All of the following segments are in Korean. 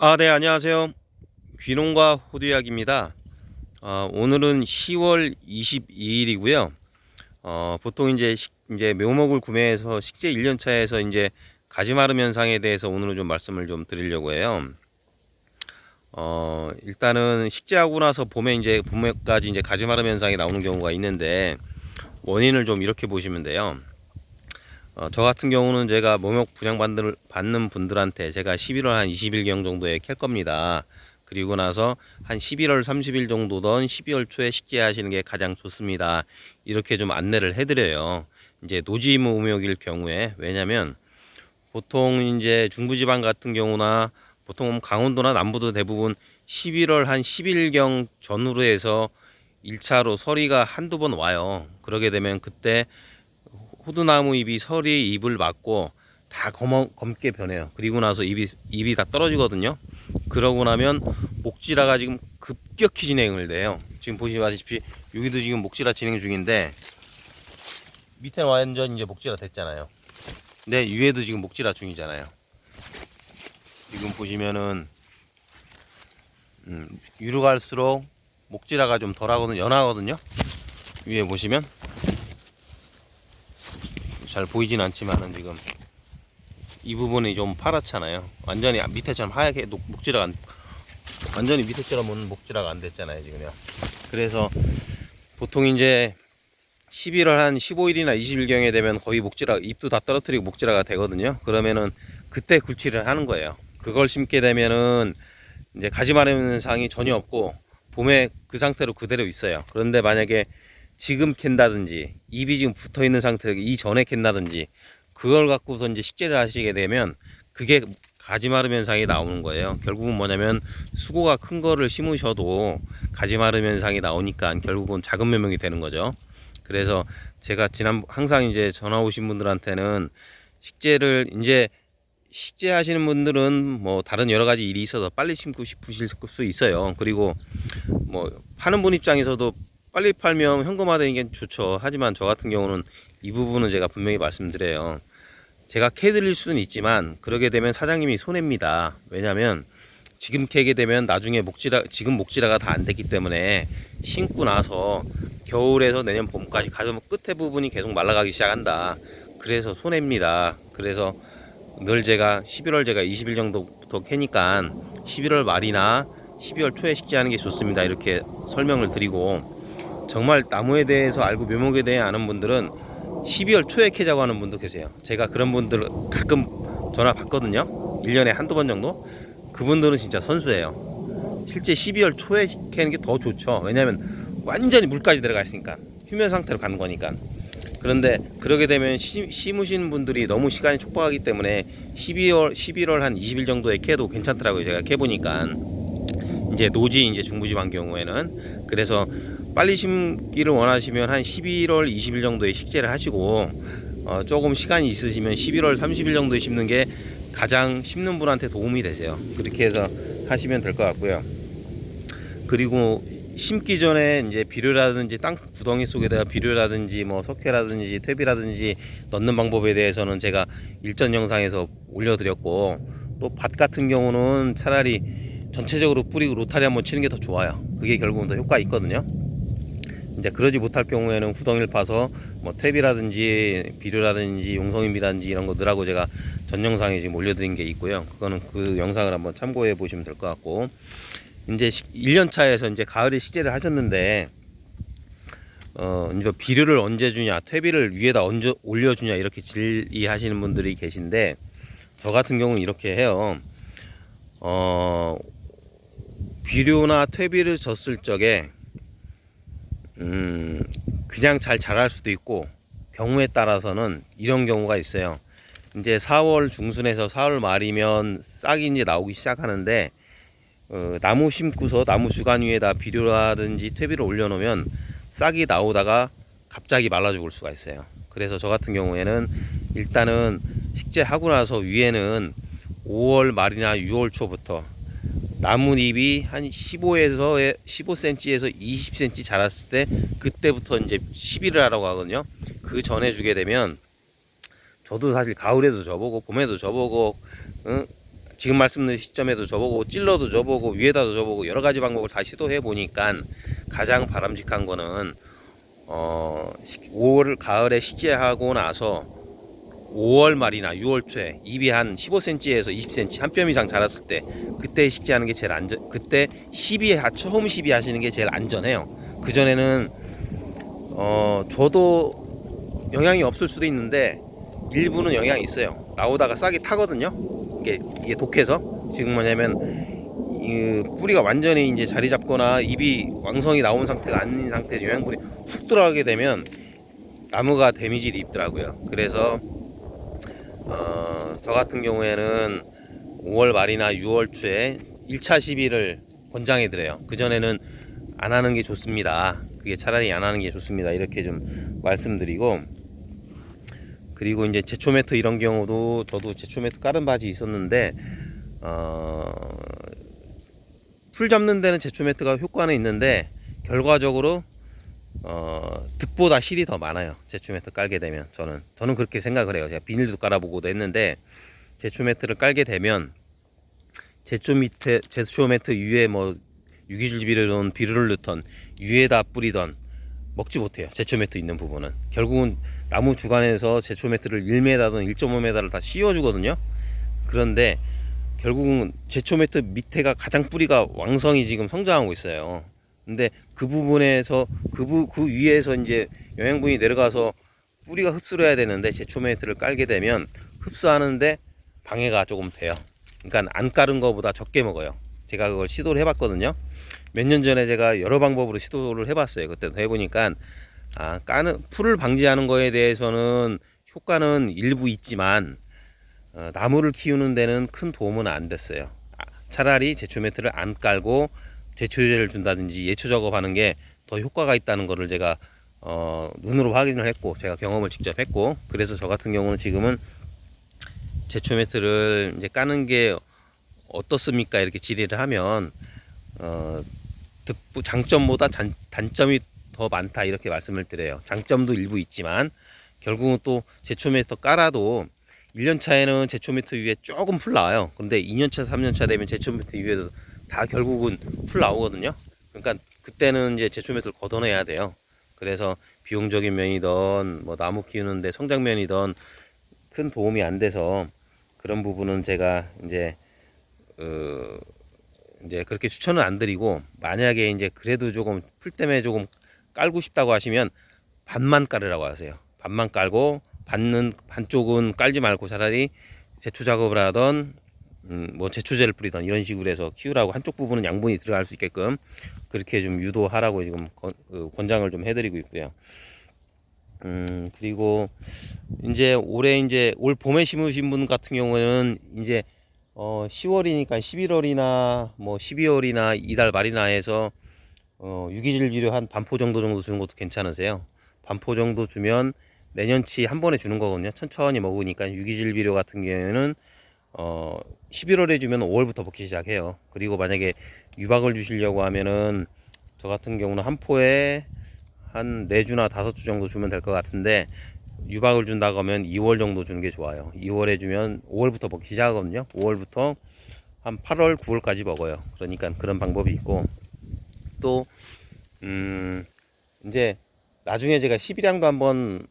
아, 네, 안녕하세요. 귀농과 호두약입니다. 어, 오늘은 10월 22일이고요. 어, 보통 이제 식- 이제 묘목을 구매해서 식재 1년 차에서 이제 가지마름 현상에 대해서 오늘은 좀 말씀을 좀 드리려고 해요. 어, 일단은 식재하고 나서 봄에 이제 봄에까지 이제 가지마름 현상이 나오는 경우가 있는데 원인을 좀 이렇게 보시면 돼요. 어, 저 같은 경우는 제가 묘목 분양받는 받는 분들한테 제가 11월 한 20일경 정도에 캘 겁니다. 그리고 나서 한 11월 30일 정도던 12월 초에 식재하시는 게 가장 좋습니다. 이렇게 좀 안내를 해드려요. 이제 노지 묘목일 경우에 왜냐면 보통 이제 중부지방 같은 경우나 보통 강원도나 남부도 대부분 11월 한 10일경 전후로 해서 1차로 서리가 한두 번 와요. 그러게 되면 그때 호두나무 잎이 서리 잎을 맞고 다 검어, 검게 변해요. 그리고 나서 잎이, 잎이 다 떨어지거든요. 그러고 나면 목질화가 지금 급격히 진행을 돼요. 지금 보시다시피 여기도 지금 목질화 진행 중인데 밑에는 완전 이제 목질화 됐잖아요. 근데 위에도 지금 목질화 중이잖아요. 지금 보시면은 음, 위로 갈수록 목질화가 좀 덜하거든요. 연하거든요. 위에 보시면 잘 보이진 않지만은 지금 이 부분이 좀 파랗잖아요. 완전히 밑에처럼 하얗게 녹- 목질화가 안, 완전히 밑에처럼은 목질화가 안 됐잖아요 지금요. 그래서 보통 이제 11월 한 15일이나 20일경에 되면 거의 목질화 잎도 다 떨어뜨리고 목질화가 되거든요. 그러면은 그때 굴치를 하는 거예요. 그걸 심게 되면은 이제 가지 마름 현상이 전혀 없고 봄에 그 상태로 그대로 있어요. 그런데 만약에 지금 캔다든지 잎이 지금 붙어 있는 상태 이전에 캔다든지 그걸 갖고서 이제 식재를 하시게 되면 그게 가지마름 현상이 나오는 거예요. 결국은 뭐냐면 수고가 큰 거를 심으셔도 가지마름 현상이 나오니까 결국은 작은 묘명이 되는 거죠. 그래서 제가 지난 항상 이제 전화 오신 분들한테는 식재를 이제 식재 하시는 분들은 뭐 다른 여러 가지 일이 있어서 빨리 심고 싶으실 수 있어요. 그리고 뭐 파는 분 입장에서도 빨리 팔면 현금화되는 게 좋죠. 하지만 저 같은 경우는 이 부분은 제가 분명히 말씀드려요. 제가 캐드릴 수는 있지만 그러게 되면 사장님이 손해입니다. 왜냐하면 지금 캐게 되면 나중에 목질화 지금 목질화가 다 안 됐기 때문에 심고 나서 겨울에서 내년 봄까지 가서 끝에 부분이 계속 말라가기 시작한다. 그래서 손해입니다. 그래서 늘 제가 11월 제가 20일 정도부터 캐니까 11월 말이나 12월 초에 식재하는 게 좋습니다. 이렇게 설명을 드리고 정말 나무에 대해서 알고 묘목에 대해 아는 분들은 12월 초에 캐자고 하는 분도 계세요. 제가 그런 분들 가끔 전화 받거든요. 1년에 한두 번 정도. 그분들은 진짜 선수예요. 실제 12월 초에 캐는 게 더 좋죠. 왜냐하면 완전히 물까지 들어가 있으니까 휴면 상태로 가는 거니까. 그런데 그러게 되면 시, 심으신 분들이 너무 시간이 촉박하기 때문에 12월 11월 한 20일 정도에 캐도 괜찮더라고요. 제가 캐 보니까 이제 노지 이제 중부지방 경우에는 그래서 빨리 심기를 원하시면 한 11월 20일 정도에 식재를 하시고 어, 조금 시간이 있으시면 11월 30일 정도에 심는 게 가장 심는 분한테 도움이 되세요. 그렇게 해서 하시면 될 것 같고요. 그리고 심기 전에 이제 비료라든지 땅 구덩이 속에다가 비료라든지 뭐 석회라든지 퇴비라든지 넣는 방법에 대해서는 제가 일전 영상에서 올려드렸고 또 밭 같은 경우는 차라리 전체적으로 뿌리고 로타리 한번 치는 게 더 좋아요. 그게 결국은 더 효과 있거든요. 이제 그러지 못할 경우에는 구덩이를 파서 뭐 퇴비라든지 비료라든지 용성인비라든지 이런 거 넣으라고 제가 전 영상에 지금 올려드린 게 있고요. 그거는 그 영상을 한번 참고해 보시면 될 것 같고 이제 1년 차에서 이제 가을에 식재를 하셨는데 어 이제 비료를 언제 주냐, 퇴비를 위에다 얹어 올려주냐 이렇게 질의하시는 분들이 계신데 저 같은 경우는 이렇게 해요. 어 비료나 퇴비를 줬을 적에 음 그냥 잘 자랄 수도 있고 경우에 따라서는 이런 경우가 있어요. 이제 4월 중순에서 4월 말이면 싹이 이제 나오기 시작하는데 어, 나무 심고서 나무 주간 위에다 비료라든지 퇴비를 올려놓으면 싹이 나오다가 갑자기 말라 죽을 수가 있어요. 그래서 저 같은 경우에는 일단은 식재하고 나서 위에는 5월 말이나 6월 초부터 나뭇잎이 한 15에서 15cm에서 20cm 자랐을 때 그때부터 이제 시비를 하라고 하거든요. 그 전에 주게 되면 저도 사실 가을에도 줘보고 봄에도 줘보고 응? 지금 말씀드린 시점에도 줘보고 찔러도 줘보고 위에다도 줘보고 여러 가지 방법을 다 시도해 보니까 가장 바람직한 거는 어 5월 가을에 식재하고 나서 5월 말이나 6월 초에 잎이 한 15cm에서 20cm 한 뼘 이상 자랐을 때 그때 식재하는 게 제일 안전 그때 시비 하- 처음 시비 하시는 게 제일 안전해요. 그 전에는 어 저도 영향이 없을 수도 있는데 일부는 영향이 있어요. 나오다가 싹이 타거든요. 이게 이게 독해서. 지금 뭐냐면 이 뿌리가 완전히 이제 자리 잡거나 잎이 왕성이 나온 상태가 아닌 상태에 영양분이 훅 들어가게 되면 나무가 데미지를 입더라고요. 그래서 어, 저 같은 경우에는 5월 말이나 6월 초에 1차 시비를 권장해 드려요. 그 전에는 안 하는 게 좋습니다. 그게 차라리 안 하는 게 좋습니다. 이렇게 좀 말씀드리고 그리고 이제 제초 매트 이런 경우도 저도 제초 매트 깔은 바지 있었는데 어, 풀 잡는 데는 제초 매트가 효과는 있는데 결과적으로 어, 득보다 실이 더 많아요. 제초 매트 깔게 되면 저는 저는 그렇게 생각을 해요. 제가 비닐도 깔아보고도 했는데 제초 매트를 깔게 되면 제초 밑에 제초 매트 위에 뭐 유기질비를 넣은 비료를 넣던 위에다 뿌리던 먹지 못해요. 제초 매트 있는 부분은 결국은 나무 주간에서 제초 매트를 1m든 1.5m를 다 씌워주거든요. 그런데 결국은 제초 매트 밑에가 가장 뿌리가 왕성이 지금 성장하고 있어요. 근데 그 부분에서 그, 부, 그 위에서 이제 영양분이 내려가서 뿌리가 흡수를 해야 되는데 제초 매트를 깔게 되면 흡수하는데 방해가 조금 돼요. 그러니까 안 깔은 거보다 적게 먹어요. 제가 그걸 시도를 해봤거든요. 몇 년 전에 제가 여러 방법으로 시도를 해봤어요. 그때도 해보니까 아, 까는 풀을 방지하는 거에 대해서는 효과는 일부 있지만 어, 나무를 키우는 데는 큰 도움은 안 됐어요. 아, 차라리 제초 매트를 안 깔고 제초제를 준다든지 예초 작업하는 게 더 효과가 있다는 거를 제가 어, 눈으로 확인을 했고 제가 경험을 직접 했고 그래서 저 같은 경우는 지금은 제초 매트를 이제 까는 게 어떻습니까 이렇게 질의를 하면 어, 득- 장점보다 단, 단점이 더 많다 이렇게 말씀을 드려요. 장점도 일부 있지만 결국은 또 제초 매트 깔아도 1년 차에는 제초 매트 위에 조금 풀 나와요. 근데 2년 차, 3년 차 되면 제초 매트 위에도 다 결국은 풀 나오거든요. 그러니까 그때는 이제 제초 매트를 걷어내야 돼요. 그래서 비용적인 면이든 뭐 나무 키우는데 성장 면이든 큰 도움이 안 돼서 그런 부분은 제가 이제 어 이제 그렇게 추천은 안 드리고 만약에 이제 그래도 조금 풀 때문에 조금 깔고 싶다고 하시면 반만 깔으라고 하세요. 반만 깔고 반는 반쪽은 깔지 말고 차라리 제초 작업을 하던 음, 뭐 제초제를 뿌리던 이런 식으로 해서 키우라고 한쪽 부분은 양분이 들어갈 수 있게끔 그렇게 좀 유도하라고 지금 권, 그 권장을 좀 해드리고 있고요. 음 그리고 이제 올해 이제 올 봄에 심으신 분 같은 경우에는 이제 어 10월이니까 11월이나 뭐 12월이나 이달 말이나 해서 어 유기질 비료 한 반포 정도 정도 주는 것도 괜찮으세요. 반포 정도 주면 내년치 한 번에 주는 거거든요. 천천히 먹으니까 유기질 비료 같은 경우에는 어 11월에 주면 5월부터 먹기 시작해요. 그리고 만약에 유박을 주시려고 하면은 저 같은 경우는 한 포에 한 4주나 5주 정도 주면 될 것 같은데 유박을 준다고 하면 2월 정도 주는 게 좋아요. 2월에 주면 5월부터 먹기 시작하거든요. 5월부터 한 8월, 9월까지 먹어요. 그러니까 그런 방법이 있고 또 음, 이제 나중에 제가 12량도 한번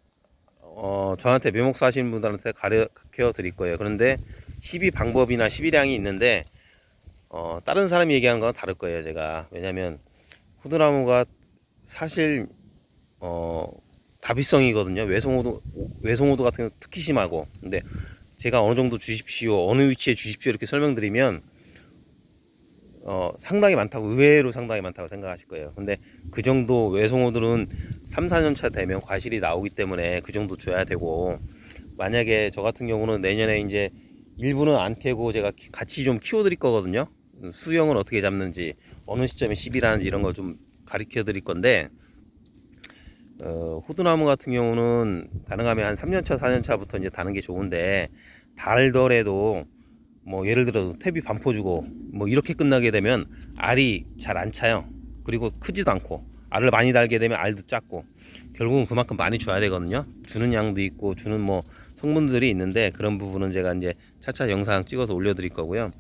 어, 저한테 묘목 사시는 분들한테 가르쳐 드릴 거예요. 그런데 12 방법이나 12량이 있는데 어, 다른 사람이 얘기하는 건 다를 거예요. 제가 왜냐면 후드나무가 사실 어, 다비성이거든요. 외송호도 외송호도 같은 경우 특히 심하고. 근데 제가 어느 정도 주십시오, 어느 위치에 주십시오 이렇게 설명드리면 어, 상당히 많다고 의외로 상당히 많다고 생각하실 거예요. 근데 그 정도 외송호들은 3, 4년 차 되면 과실이 나오기 때문에 그 정도 줘야 되고 만약에 저 같은 경우는 내년에 이제 일부는 안 캐고 제가 키- 같이 좀 키워드릴 거거든요. 수영은 어떻게 잡는지 어느 시점에 시비라는지 이런 걸 좀 가르쳐 드릴 건데 어, 호두나무 같은 경우는 가능하면 한 3년차, 4년차부터 이제 다는 게 좋은데 달더라도 뭐 예를 들어 탭이 반포 주고 뭐 이렇게 끝나게 되면 알이 잘 안 차요. 그리고 크지도 않고 알을 많이 달게 되면 알도 작고 결국은 그만큼 많이 줘야 되거든요. 주는 양도 있고 주는 뭐 성분들이 있는데 그런 부분은 제가 이제 차차 영상 찍어서 올려드릴 거고요.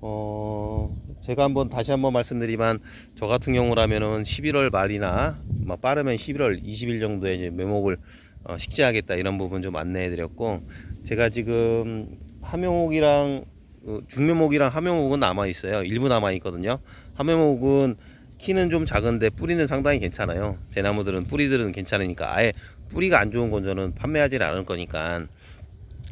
어, 제가 한번 다시 한번 말씀드리면 저 같은 경우라면은 11월 말이나 뭐 빠르면 11월 20일 정도에 이제 매목을 어, 식재하겠다 이런 부분 좀 안내해 드렸고 제가 지금 함용옥이랑 어, 중묘목이랑 함용옥은 남아 있어요. 일부 남아 있거든요. 함용옥은 키는 좀 작은데 뿌리는 상당히 괜찮아요. 제 나무들은 뿌리들은 괜찮으니까 아예 뿌리가 안 좋은 건 저는 판매하지 않을 거니까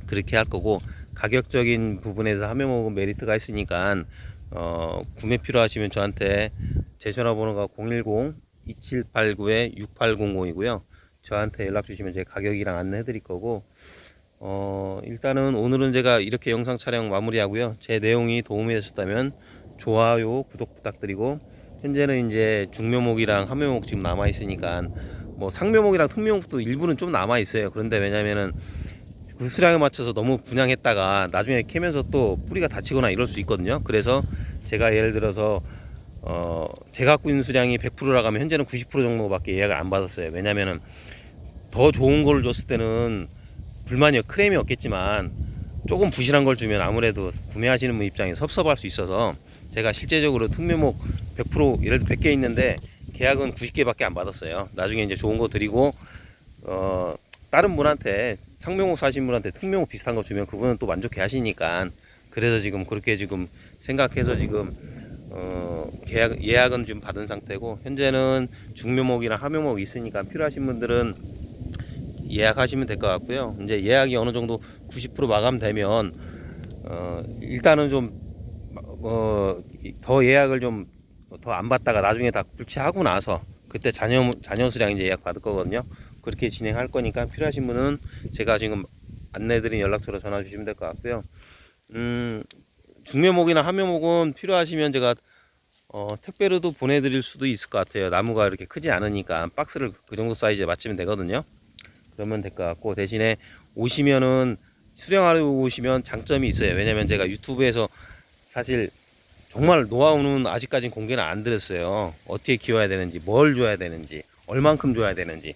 그렇게 할 거고 가격적인 부분에서 함용옥은 메리트가 있으니까 어, 구매 필요하시면 저한테 제 전화번호가 010-2789-6800이고요. 저한테 연락 주시면 제가 가격이랑 안내해 드릴 거고 어, 일단은 오늘은 제가 이렇게 영상 촬영 마무리하고요. 제 내용이 도움이 되셨다면 좋아요, 구독 부탁드리고 현재는 이제 중묘목이랑 함묘목 지금 남아 있으니까 뭐 상묘목이랑 특묘목도 일부는 좀 남아 있어요. 그런데 왜냐면은 그 수량에 맞춰서 너무 분양했다가 나중에 캐면서 또 뿌리가 다치거나 이럴 수 있거든요. 그래서 제가 예를 들어서 어 제가 갖고 있는 수량이 100%라고 하면 현재는 90% 정도밖에 예약을 안 받았어요. 왜냐면은 더 좋은 거를 줬을 때는 불만이 크레임이 없겠지만 조금 부실한 걸 주면 아무래도 구매하시는 분 입장에 섭섭할 수 있어서 제가 실제적으로 특묘목 100% 예를 들어 100개 있는데 계약은 90개밖에 안 받았어요. 나중에 이제 좋은 거 드리고 어 다른 분한테 상명옥 사신 분한테 특명옥 비슷한 거 주면 그분은 또 만족해 하시니까 그래서 지금 그렇게 지금 생각해서 지금 어 계약 예약은 좀 받은 상태고 현재는 중묘목이랑 하묘목이 있으니까 필요하신 분들은 예약하시면 될 것 같고요. 이제 예약이 어느 정도 90% 마감되면 어 일단은 좀어더 예약을 좀 더 안 받다가 나중에 다 불치하고 나서 그때 자녀 자녀 수량 이제 예약 받을 거거든요. 그렇게 진행할 거니까 필요하신 분은 제가 지금 안내드린 연락처로 전화 주시면 될 것 같고요. 음, 중묘목이나 함묘목은 필요하시면 제가 어, 택배로도 보내드릴 수도 있을 것 같아요. 나무가 이렇게 크지 않으니까 박스를 그 정도 사이즈에 맞추면 되거든요. 그러면 될 것 같고 대신에 오시면은 수령하러 오시면 장점이 있어요. 왜냐면 제가 유튜브에서 사실 정말 노하우는 아직까지 공개는 안 드렸어요. 어떻게 키워야 되는지, 뭘 줘야 되는지, 얼만큼 줘야 되는지,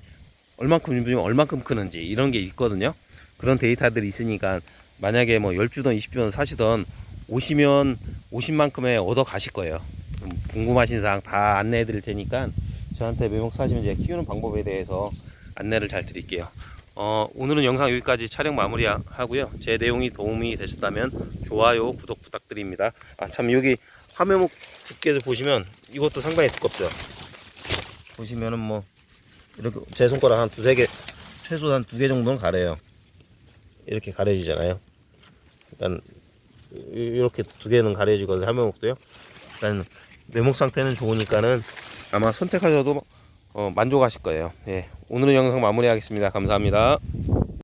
얼만큼 주면 얼만큼 크는지 이런 게 있거든요. 그런 데이터들이 있으니까 만약에 뭐 10주든 20주든 사시던 오시면 오신 만큼의 얻어 가실 거예요. 음, 궁금하신 사항 다 안내해 드릴 테니까 저한테 매목 사시면 제가 키우는 방법에 대해서 안내를 잘 드릴게요. 어, 오늘은 영상 여기까지 촬영 마무리 하고요. 제 내용이 도움이 되셨다면 좋아요, 구독 부탁드립니다. 아, 참 여기 화면목 두께를 보시면 이것도 상당히 두껍죠. 보시면은 뭐 이렇게 제 손가락 한 두세 개, 최소 한 두 개 정도는 가려요. 이렇게 가려지잖아요. 일단 이렇게 두 개는 가려지거든요. 화면목도요. 일단 매목 상태는 좋으니까는 아마 선택하셔도 어, 만족하실 거예요. 예. 오늘은 영상 마무리하겠습니다. 감사합니다.